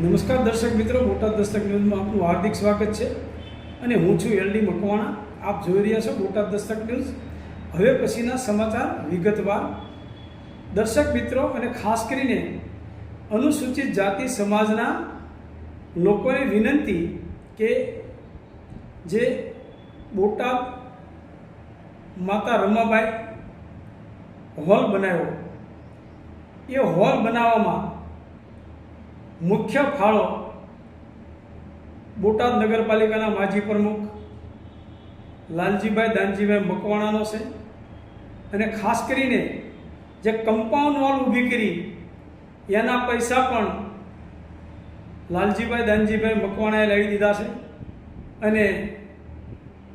નમસ્કાર દર્શક મિત્રો બોટાદ દસ્તક ન્યૂઝમાં આપનું હાર્દિક સ્વાગત છે અને હું છું એલડી મકવાણા. આપ જોઈ રહ્યા છો બોટાદ દસ્તક ન્યૂઝ. હવે પછીના સમાચાર વિગતવાર. દર્શક મિત્રો, અને ખાસ કરીને અનુસૂચિત જાતિ સમાજના લોકોને વિનંતી કે જે બોટાદ માતા રમાબાઈ હોલ બનાવ્યો. એ હોલ બનાવવામાં મુખ્ય ફાળો બોટાદ નગરપાલિકાના માજી પ્રમુખ લાલજીભાઈ દાનજીભાઈ મકવાણાનો છે. અને ખાસ કરીને જે કમ્પાઉન્ડ વોલ ઊભી કરી, એના પૈસા પણ લાલજીભાઈ દાનજીભાઈ મકવાણાએ લાવી દીધા છે. અને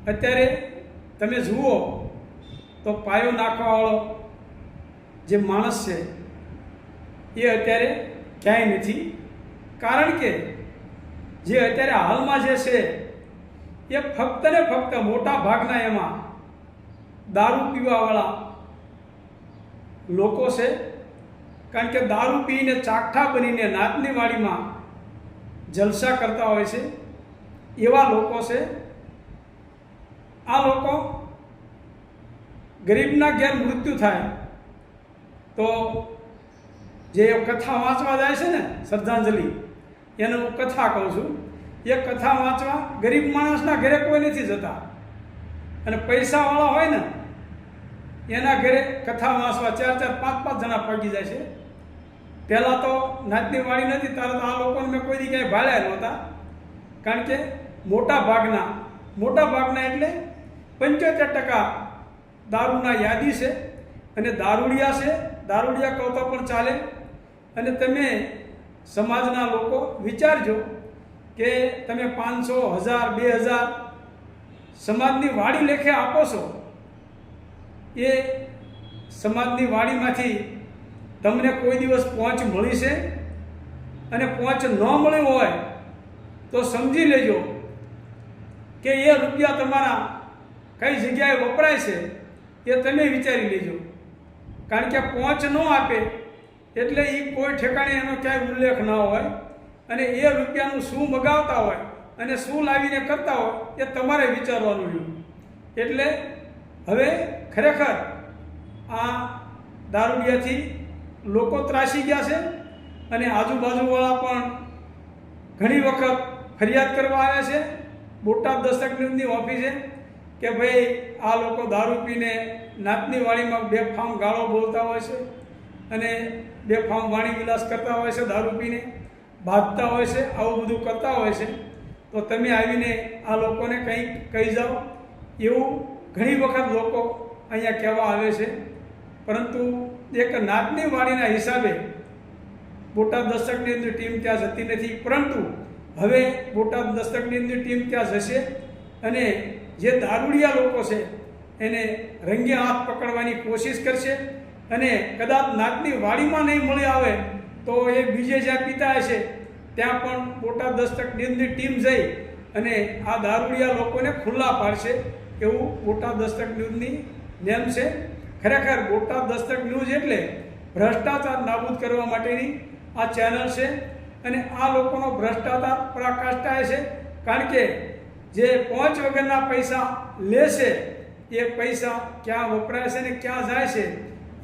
અત્યારે તમે જુઓ તો પાયો નાખવાવાળો જે માણસ છે, એ અત્યારે ક્યાંય નથી. કારણ કે જે અત્યારે હાલમાં જે છે, એ ફક્ત ને ફક્ત મોટા ભાગના એમાં દારૂ પીવાવાળા લોકો છે. કારણ કે દારૂ પીને ચાકઠા બનીને નાતની વાડીમાં જલસા કરતા હોય છે. એવા લોકો છે. આ લોકો ગરીબના ઘેર મૃત્યુ થાય તો જે કથા વાંચવા જાય છે ને, શ્રદ્ધાંજલિ એને હું કથા કહું છું. એ કથા વાંચવા ગરીબ માણસના ઘરે કોઈ નથી જતા. અને પૈસાવાળા હોય ને, એના ઘરે કથા વાંચવા ચાર ચાર, પાંચ પાંચ જણા પગી જાય છે. પહેલાં તો નાતની વાળી નથી, ત્યારે તો આ લોકોને મેં કોઈ દી ક્યાંય ભાળ્યા નહોતા. કારણ કે મોટા ભાગના મોટા ભાગના એટલે પંચોતેર ટકા દારૂના યાદી છે અને દારૂડિયા છે. દારૂડિયા કહો તો પણ ચાલે. અને તમે સમાજના લોકો વિચારજો કે તમે પાંચસો, હજાર, બે હજાર સમાજની વાડી લેખે આપો છો. એ સમાજની વાડીમાંથી તમને કોઈ દિવસ પહોંચ મળી છે? અને પહોંચ ન મળી હોય તો સમજી લેજો કે એ રૂપિયા તમારા કઈ જગ્યાએ વપરાય છે એ તમે વિચારી લેજો. કારણ કે પહોંચ ન આપે એટલે એ કોઈ ઠેકાણે એનો ક્યાંય ઉલ્લેખ ન હોય અને એ રૂપિયાનું શું મગાવતા હોય અને શું લાવીને કરતા હોય એ તમારે વિચારવાનું રહ્યું. એટલે હવે ખરેખર આ દારૂડિયાથી લોકો ત્રાસી ગયા છે અને આજુબાજુવાળા પણ ઘણી વખત ફરિયાદ કરવા આવ્યા છે. બોટાદ દસ્તક ન્યૂઝની ઓફિસે કે ભાઈ આ લોકો દારૂ પીને નાતની વાણીમાં બેફામ ગાળો બોલતા હોય છે. અને બેફામ વાણી વિલાસ કરતા હોય છે દારૂ પીને, બાંધતા હોય છે, આવું બધું કરતા હોય છે, તો તમે આવીને આ લોકોને કંઈક કહી જાઓ. એવું ઘણી વખત લોકો અહીંયા કહેવા આવે છે, પરંતુ એક નાતની વાણીના હિસાબે બોટાદ દસ્તકની અંદર ટીમ ત્યાં જતી નથી, પરંતુ હવે બોટાદ દસ્તકની અંદર ટીમ ત્યાં જશે અને જે દારૂડિયા લોકો છે, એને રંગે હાથ પકડવાની કોશિશ કરશે. અને કદાચ નાતની વાડીમાં નહીં મળી આવે તો એ બીજે જ્યાં પીતા હશે ત્યાં પણ બોટાદ દસ્તક ન્યૂઝની ટીમ જઈ અને આ દારૂડિયા લોકોને ખુલ્લા પાડશે એવું બોટાદ દસ્તક ન્યૂઝની નેમ છે. ખરેખર બોટાદ દસ્તક ન્યૂઝ એટલે ભ્રષ્ટાચાર નાબૂદ કરવા માટેની આ ચેનલ છે અને આ લોકોનો ભ્રષ્ટાચાર પરાકાષ્ઠાય છે. કારણ કે જે પહોંચ વગરના પૈસા લેશે એ પૈસા ક્યાં વપરાય છે ને ક્યાં જાય છે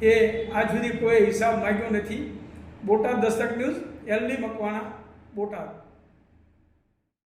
એ આજ સુધી કોઈ હિસાબ માગ્યો નથી. Botad Dastak news LD Makwana Botad.